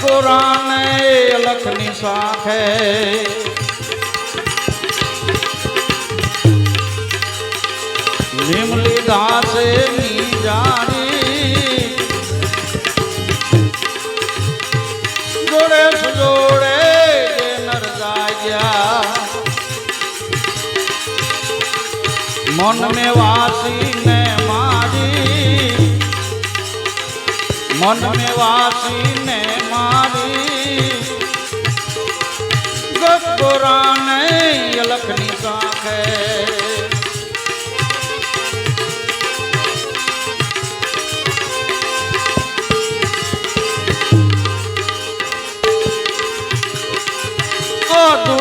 પુરાણે લખની સાખે લીમલી ઘાસે મન મે વાસી ને મારી. મન મે વાસી ને મારી ગોરાને લખની સાખે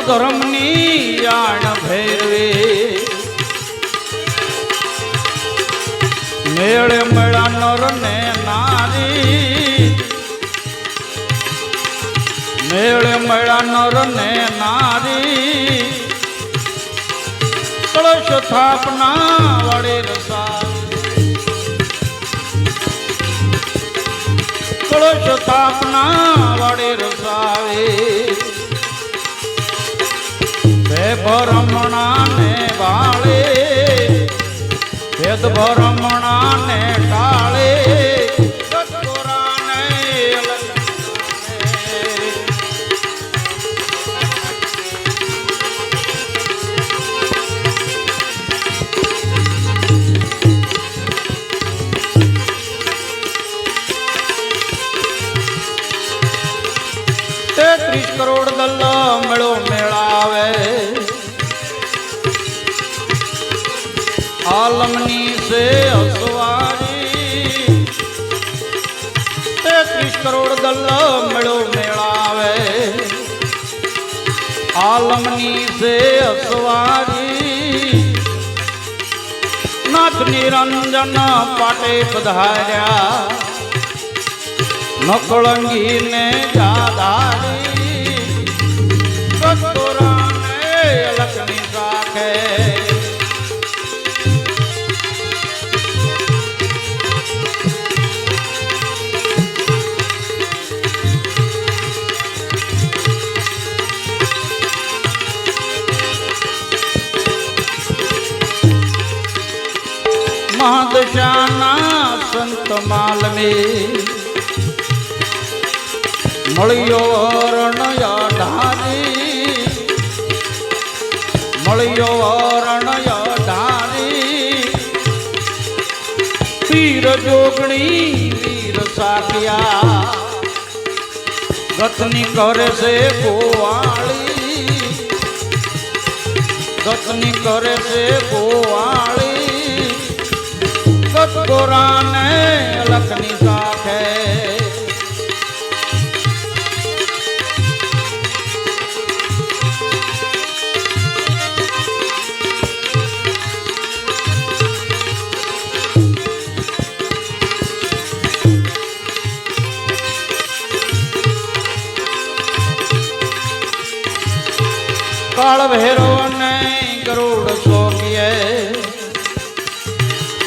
ધર્મની મેળે મેળા નર ને નારી. મેળે મેળા નર ને નારી. કળશ થાપના વડે રસા કળશ થાપના વડે રસાવે બે ભરમણા ને વાળે. ભેદ ભરમણા ને લલકારે. તેત્રીસ કરોડ દલ્લો મેળો મેળાવે આલમની સે અસવારી. તેત્રીસ કરોડ દલ્લો મેળો મેળાવે. આલમની સે અસવારી. નાથ નિરંજન પાટે પધાર્યા. નકળંગીને જાદારી મહાદશાના સંત માલમી મળ્યો રણય ધારી મળ્યો રણય ધારી પીર જોગણી વીર સાખ્યા ગતની કરે છે ગોવાળી. ગતની કરે છે ગોવાળી. ગોરાને લખની સાથે. કાળ ભૈરવ ને ગરુડ શોકીએ.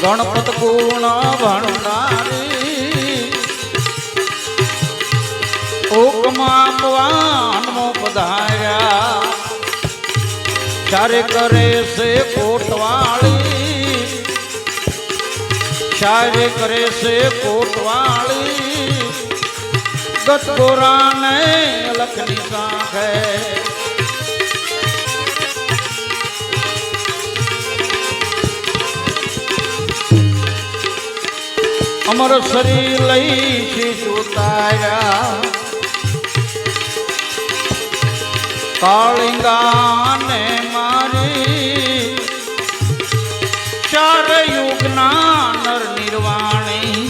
ગણપત ગુણ ભણનારી હુકમા પવાનમો પધાર્યા ચારે કરે છે કોટવાળી. ચારે કરે છે કોટવાળી. ગત ગોરાને લખની સાખે અમર શરીર લઈ શીશ ઉતાર્યા કાળિંગાને મારી ચાર યુગના નર નિર્વાણી.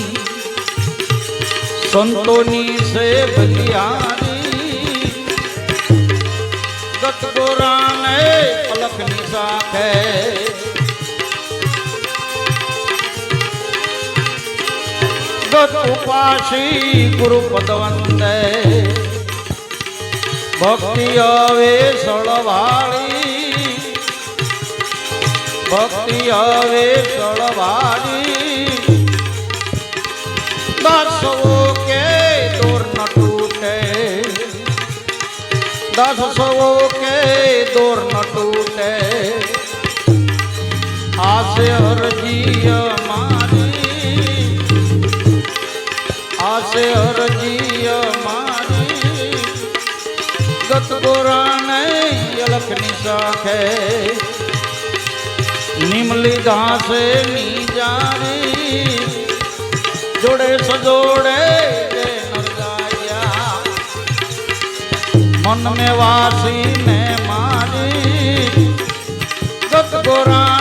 સંતોની સે બલિયારી ગત ગોરાને પલકની સાખે ઉપાસી ગુરુ પદવંતે. ભક્તિ હવે સળવાળી. ભક્તિ હવે સળવાળી. દસવો કે દોર ન તૂટે. દસવો કે દોર ન તૂટે. આશે હરજી મારી ગોરાને અલખની સાખે નિમલી ઘાસે ની જારી જોડે સજોડે મન મે વાસી ને મારી ગત ગોરાને